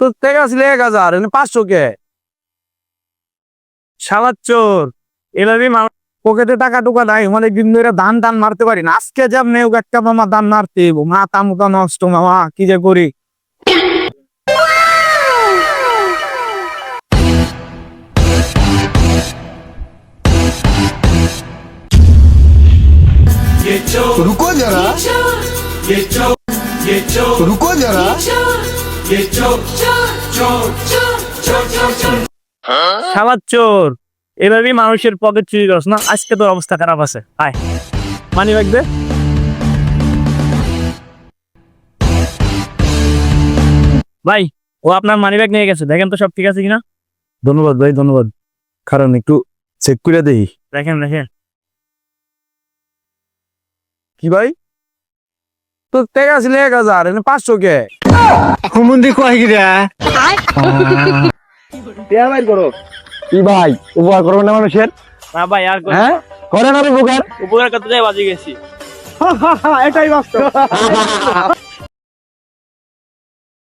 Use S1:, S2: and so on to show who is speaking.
S1: তো টাকা ছিল এক হাজার এনে পাঁচশো কে শালার চোর এলাবি পকেটে টাকা টুকা নাই অনেক দিন ধরে ধান টান মারতে পারি না আজকে যাব নেই একটা মামা ধান মারতে হইবো। মাথা মুখা নষ্ট মামা কি যে করি
S2: रुको जरा रुको जरा
S1: চোর এভাবেই মানুষের পকেট চুরি করছ না? আজকে তোর অবস্থা খারাপ আছে। আয়। মানি ব্যাগ দে। ভাই ও আপনার মানি ব্যাগ নিয়ে গেছে। দেখেন তো সব ঠিক আছে কিনা?
S3: ধন্যবাদ ভাই ধন্যবাদ। কারণ একটু চেক করে দেই
S1: দেখেন দেখেন।
S3: কি ভাই?
S1: তো তেগা ছিল এক হাজার এনে পাঁচশো কে?
S2: হুমুন্দি কয় গিরা
S3: কি ভাই উপকার করবেন না মানুষের?
S1: না ভাই আর
S3: হ্যাঁ? করেন আর উপকার।
S1: উপকার করতে যাই বাজি গেছি।
S2: এটাই বাস্তব।